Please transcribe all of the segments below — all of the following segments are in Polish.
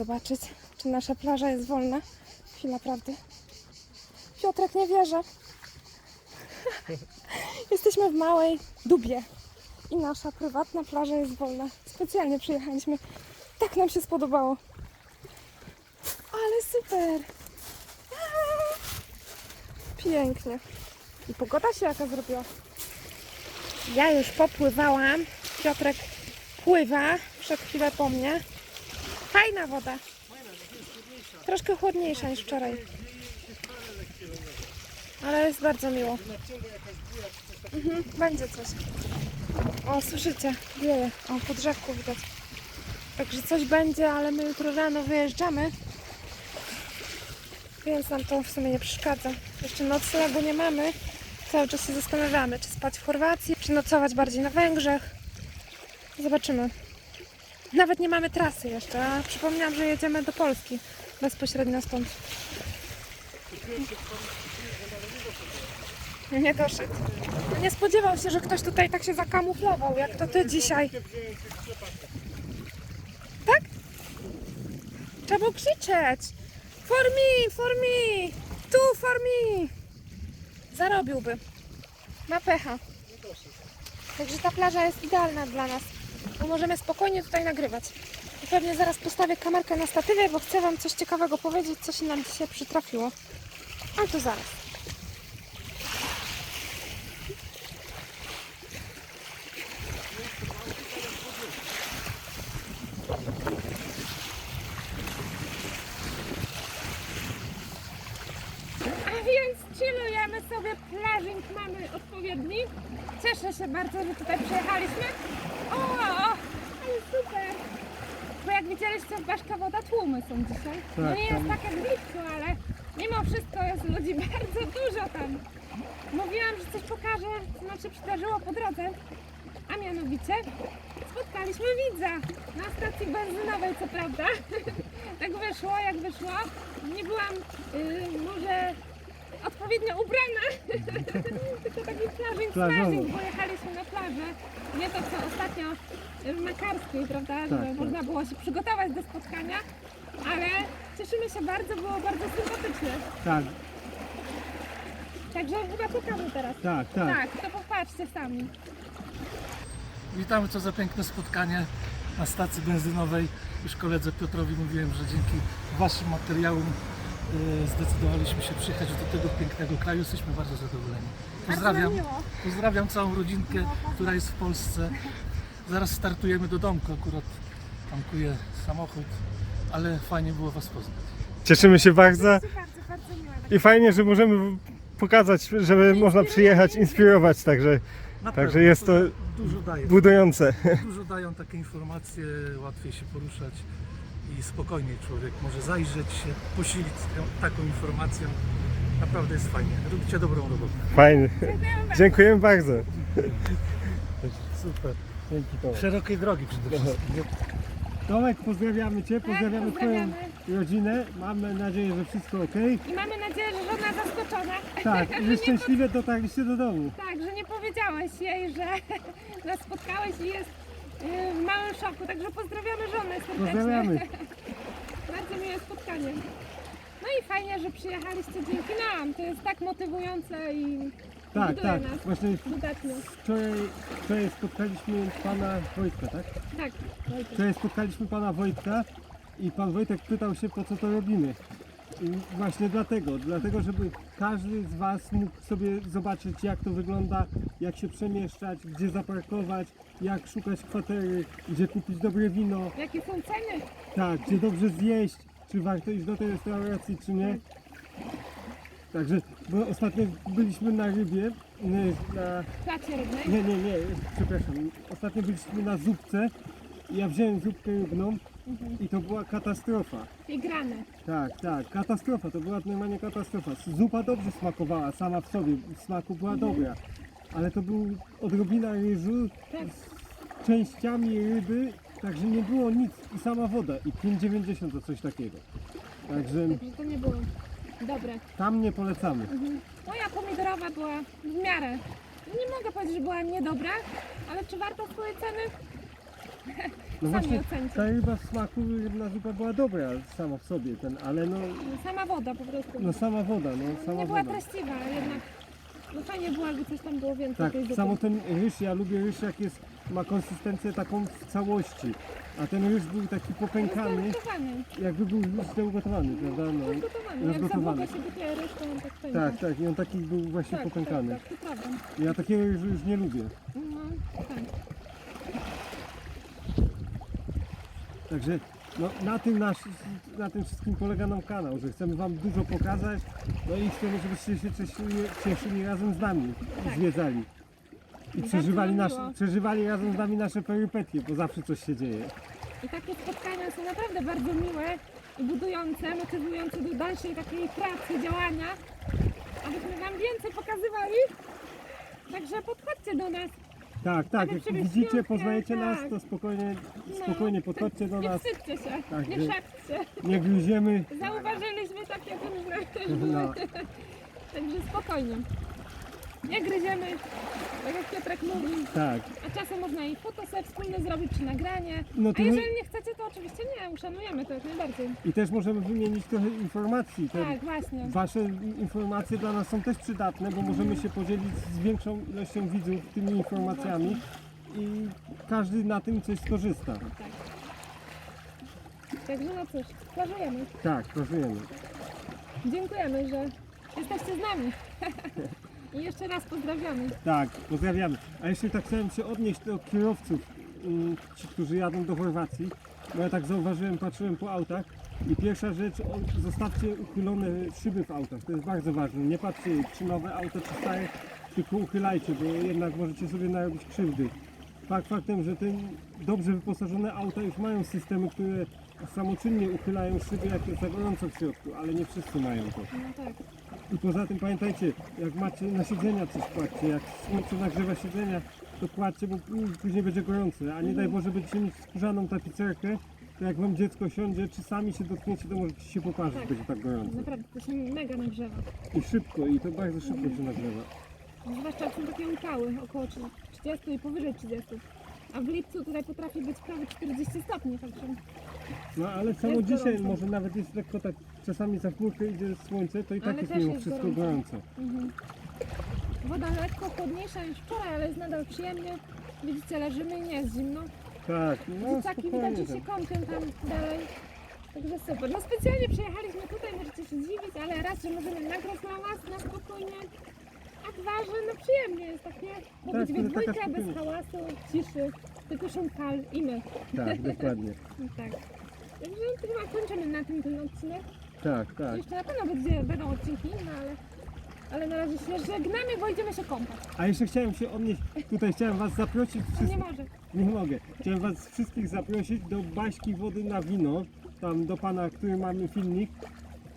Zobaczyć, czy nasza plaża jest wolna. Chwila prawdy. Piotrek nie wierzy. Jesteśmy w małej Dubie i nasza prywatna plaża jest wolna. Specjalnie przyjechaliśmy. Tak nam się spodobało. Ale super! Pięknie. I pogoda się jaka zrobiła. Ja już popływałam. Piotrek pływa. Przed chwilę po mnie. Fajna woda. Troszkę chłodniejsza niż wczoraj. Ale jest bardzo miło. Mhm, będzie coś. O, słyszycie? Wieje. O, po drzewku widać. Także coś będzie, ale my jutro rano wyjeżdżamy. Więc nam to w sumie nie przeszkadza. Jeszcze noclegu nie mamy. Cały czas się zastanawiamy, czy spać w Chorwacji, czy nocować bardziej na Węgrzech. Zobaczymy. Nawet nie mamy trasy jeszcze, przypominam, że jedziemy do Polski bezpośrednio stąd. Nie doszedł. No Nie spodziewał się, że ktoś tutaj tak się zakamuflował, jak to ty dzisiaj. Tak? Trzeba krzyczeć. For me, for me, tu for me. Zarobiłby. Ma pecha. Także ta plaża jest idealna dla nas, bo możemy spokojnie tutaj nagrywać. I pewnie zaraz postawię kamerkę na statywie, bo chcę Wam coś ciekawego powiedzieć, co się nam dzisiaj przytrafiło. Ale to zaraz. A więc chillujemy sobie, plażing mamy odpowiedni. Cieszę się bardzo, że tutaj przyjechaliśmy. O, ale super! Bo jak widzieliście, Baszka woda tłumy są dzisiaj. No Tak, nie jest tak jak w lipcu, ale mimo wszystko jest ludzi bardzo dużo tam. Mówiłam, że coś pokażę, co nam się przydarzyło po drodze. A mianowicie spotkaliśmy widza na stacji benzynowej, co prawda. tak wyszło, jak wyszło. Nie byłam y, może odpowiednio ubrana, tylko taki plażing, plażing, bo jechaliśmy na plażę. Nie to, co ostatnio w Makarskiej, prawda, żeby tak. można było się przygotować do spotkania, ale cieszymy się bardzo, było bardzo sympatyczne. Tak, Także chyba pokażę teraz. tak, tak. Tak, to popatrzcie sami. Witamy, co za piękne spotkanie na stacji benzynowej. Już koledze Piotrowi mówiłem, że dzięki Waszym materiałom zdecydowaliśmy się przyjechać do tego pięknego kraju. Jesteśmy bardzo zadowoleni. Pozdrawiam, pozdrawiam całą rodzinkę, która jest w Polsce. Zaraz startujemy do domku, akurat tankuję samochód, ale fajnie było Was poznać. Cieszymy się bardzo Bardzo, bardzo miłe. i fajnie, że możemy pokazać, żeby można przyjechać, inspirować, także Na Także pewno, jest to dużo daje. budujące. Dużo dają takie informacje, łatwiej się poruszać i spokojniej człowiek może zajrzeć się, posilić z tą- taką informacją. Naprawdę jest fajnie. Robicie dobrą robotę. Fajnie. Dziękujemy bardzo. Super. Dzięki Tomek. Szerokiej drogi przede wszystkim. Tomek, pozdrawiamy Cię, pozdrawiamy Twoją pozdrawiamy. rodzinę. Mamy nadzieję, że wszystko ok. I mamy nadzieję, że żona zaskoczona. Tak, i że szczęśliwie dotarliście do domu. Tak, że nie powiedziałeś jej, że nas spotkałeś i jest yy, w małym szoku. Także pozdrawiamy żonę serdecznie. Pozdrawiamy. Bardzo miłe spotkanie. No i fajnie, że przyjechaliście dzięki nam. To jest tak motywujące i Tak, buduje tak. nas Właśnie dodatnio. wczoraj, wczoraj spotkaliśmy pana Wojtka, tak? Tak, Wojtek. Wczoraj spotkaliśmy pana Wojtka i pan Wojtek pytał się po co to robimy. Właśnie dlatego, dlatego żeby każdy z was mógł sobie zobaczyć jak to wygląda, jak się przemieszczać, gdzie zaparkować, jak szukać kwatery, gdzie kupić dobre wino, Jakie są ceny? tak, gdzie dobrze zjeść, czy warto iść do tej restauracji, czy nie. Także, bo ostatnio byliśmy na rybie, nie, na, rybnej. nie, nie, nie, przepraszam. Ostatnio byliśmy na zupce i ja wziąłem zupkę rybną i to była katastrofa. I grane. Tak, tak, katastrofa, to była normalnie katastrofa. Zupa dobrze smakowała sama w sobie, w smaku była dobra, ale to był odrobina ryżu Tak. z częściami ryby, także nie było nic i sama woda i 5,90 to coś takiego. Także Także to nie było dobre. tam nie polecamy. Moja pomidorowa była w miarę. Nie mogę powiedzieć, że była niedobra, ale czy warto swojej ceny? No Sami właśnie, ta ryba w smaku, rybna zupa była dobra sama w sobie, ten, ale no, Sama woda po prostu. no sama woda, no sama nie była woda. treściwa, ale jednak no fajnie było, jakby coś tam było więcej Tak, tej zupy. samo ten ryż, ja lubię ryż jak jest, ma konsystencję taką w całości, a ten ryż był taki popękany, Rozgotowany. jakby był już ugotowany, prawda? No. Rozgotowany. Jak za Rozgotowany. długo się gotuje ryż, to on tak pęka. Tak, tak, i on taki był właśnie tak, popękany. tak, tak, to prawda. Ja takiego ryżu już nie lubię. No, tak. Także no, na, tym nasz, na tym wszystkim polega nam kanał, że chcemy Wam dużo pokazać, no i chcemy, żebyście się cieszyli, cieszyli razem z nami i Tak. zwiedzali. I przeżywali, nam nasz, miło. przeżywali razem z nami nasze perypetie, bo zawsze coś się dzieje. I takie spotkania są naprawdę bardzo miłe i budujące, motywujące do dalszej takiej pracy, działania, abyśmy Wam więcej pokazywali. Także podchodźcie do nas. Tak, tak, jak widzicie, świątka, poznajecie nas, tak. to spokojnie, spokojnie podchodźcie do Nie nas, wstydźcie się, Tak, nie że- szepczcie. nie gryziemy. Zauważyliśmy takie różne. No. Także spokojnie. Nie gryziemy, tak jak Piotrek mówi, Tak, a czasem można i fotosep wspólny zrobić, czy nagranie. No A to my- jeżeli nie chcecie, to oczywiście nie, uszanujemy to jak najbardziej. i też możemy wymienić trochę informacji. Te Tak, właśnie. Wasze informacje dla nas są też przydatne, bo możemy się podzielić z większą ilością widzów tymi informacjami i każdy na tym coś skorzysta. Tak. Także no cóż, plażujemy. Tak, prożyjemy. Dziękujemy, że jesteście z nami. I jeszcze raz pozdrawiamy. Tak, pozdrawiamy. A jeszcze tak chciałem się odnieść do kierowców, mm, ci, którzy jadą do Chorwacji. Bo ja tak zauważyłem, patrzyłem po autach i pierwsza rzecz, o, zostawcie uchylone szyby w autach. To jest bardzo ważne. Nie patrzcie, czy nowe auto, czy stare, tylko uchylajcie, bo jednak możecie sobie narobić krzywdy. Fakt faktem, że te dobrze wyposażone auta już mają systemy, które samoczynnie uchylają szyby, jak jest za gorąco w środku, ale nie wszyscy mają to. No tak. I poza tym pamiętajcie, jak macie na siedzenia coś kładźcie, jak słońce nagrzewa siedzenia, to kładźcie, bo później będzie gorące, a nie daj Boże będziecie mieć skórzaną tapicerkę, to jak wam dziecko siądzie, czy sami się dotknięcie, to możecie się poparzyć, Tak. będzie tak gorąco. Naprawdę, to się mega nagrzewa. I szybko, i to bardzo szybko się nagrzewa. Zwłaszcza jak są takie upały, około 30 i powyżej 30. A w lipcu tutaj potrafi być prawie 40 stopni, także No ale samo Jest dzisiaj, gorąco. może nawet jest lekko tak, czasami za chmurkę idzie słońce, to i tak Ale jest też mimo jest wszystko gorąco. gorąco. mhm. woda lekko chłodniejsza niż wczoraj, ale jest nadal przyjemnie. Widzicie, leżymy i nie jest zimno. Tak, no Dzieciaki widać, spokojnie. że się tam. kąpią tam dalej. Także super. No specjalnie przyjechaliśmy tutaj, możecie się zdziwić, ale raz, że możemy nagrać na was na spokojnie, a dwa, że no przyjemnie jest takie pobyć Tak, we to taka dwójkę, bez hałasu, ciszy, tylko szum fal i my. Tak, dokładnie. No tak. Także chyba kończymy na tym ten odcinek. Tak, tak. Jeszcze na pewno będzie, będą odcinki inne, ale, ale na razie się żegnamy, bo idziemy się kąpać. A jeszcze chciałem się odnieść, tutaj chciałem was zaprosić Nie wszystkich. może. Nie mogę. Chciałem Was wszystkich zaprosić do Baśki Wody na Wino. Tam do pana, który mamy filmik.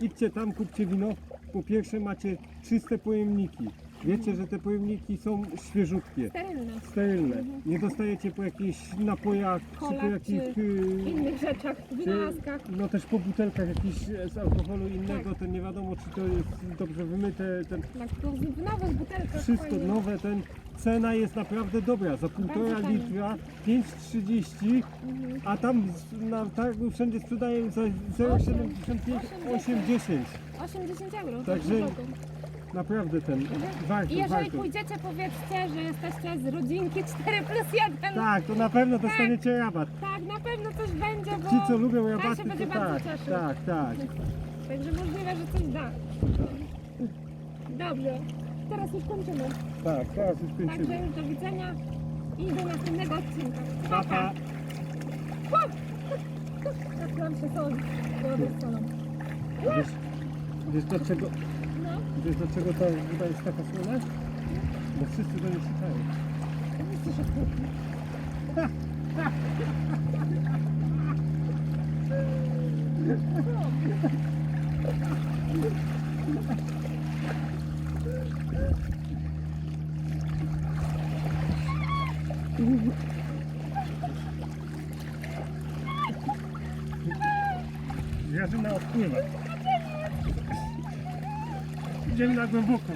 Idźcie tam, kupcie wino. Po pierwsze macie czyste pojemniki. Wiecie, że te pojemniki są świeżutkie, Sterylne. sterylne. Nie dostajecie po jakichś napojach, czy po Kolach, jakichś... czy y, innych rzeczach, w wynalazkach. no też po butelkach jakichś z alkoholu innego, to nie wiadomo czy to jest dobrze wymyte, ten Tak, to w nowych butelkach. wszystko fajnie. nowe, ten cena jest naprawdę dobra, za półtora tanie. litra 5,30 Mhm. a tam z- na targu wszędzie sprzedają za 0,75, 8,10 80 euro. Także tak, w roku. Naprawdę ten, warto, I jeżeli warto. pójdziecie, powiedzcie, że jesteście z rodzinki 4 plus 1. Tak, to na pewno dostaniecie rabat. Tak, na pewno coś będzie, bo Ci co lubią tak rabaty, się to będzie tak, bardzo cieszył. tak, tak. Także możliwe, że coś da. Dobrze, teraz już kończymy. Tak, teraz już Także kończymy. już do widzenia i do następnego odcinka. Pa, pa. Tak nam się stroną. Wiesz, wiesz dlaczego, wiesz dlaczego ta woda jest taka słona? Bo wszyscy do niej kupi. Jarzyna odpływa idziemy na głęboką.